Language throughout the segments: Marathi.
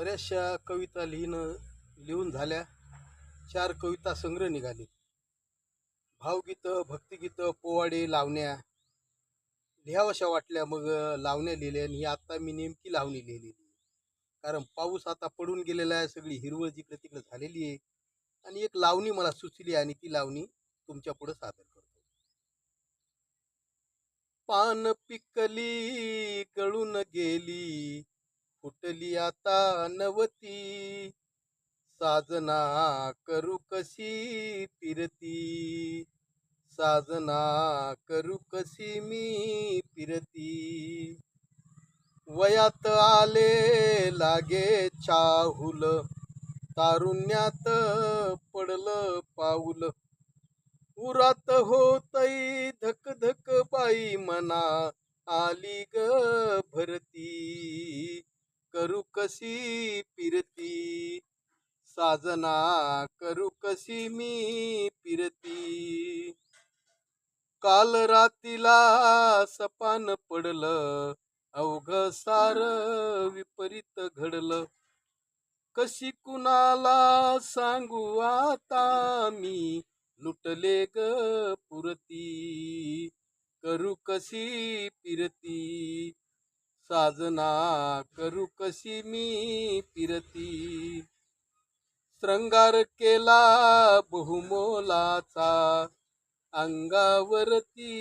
बऱ्याचशा कविता लिहिणं लिहून झाल्या. चार कविता संग्रह निघाले. भावगीतं भक्तिगीतं पोवाडे लावण्या. लिहावशा वाटल्या मग लावण्या लिहिल्या आणि ही मी नेमकी लावणी लिहिलेली कारण पाऊस आता पडून गेलेला आहे सगळी हिरवळ जिकडे तिकडे झालेली आहे. आणि एक लावणी मला सुचली आणि ती लावणी तुमच्यापुढे सादर करतो. पान पिकली गळून गेली. फुटली आता नवती साजना करू कशी फिरती? साजना करू कशी मी फिरती? वयात आले लागे चाहुल. तारुण्यात पडलं पाऊल. उरात होतई धक धक बाई मना. आली ग भरती. करू कशी फिरती? साजना करू कशी मी फिरती? काल रातीला सपान पडलं अवघ सार विपरीत घडलं. कशी कुणाला सांगू आता मी? लुटले ग पुरती. करू कशी साजना करू कशी मी फिरती. श्रंगार केला बहुमोलाचा अंगावरती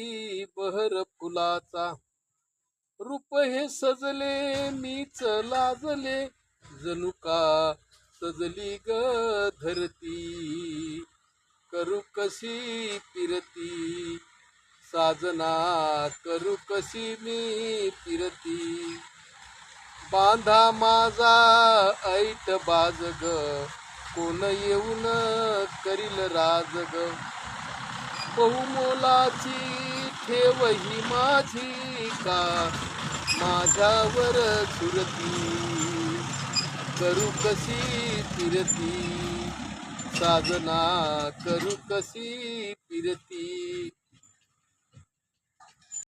बहर फुलाचा. रूप हे सजले मीच लाजले जणू का सजली ग धरती. करू कशी फिरती? साजना करू कशी मी फिरती. बांधा माझा ऐट बाज कोण येऊन करील राजग. बहुमोलाची ठेव ही माझी का? माझ्यावर झुरती करू कशी फिरती. साजना करू कशी फिरती.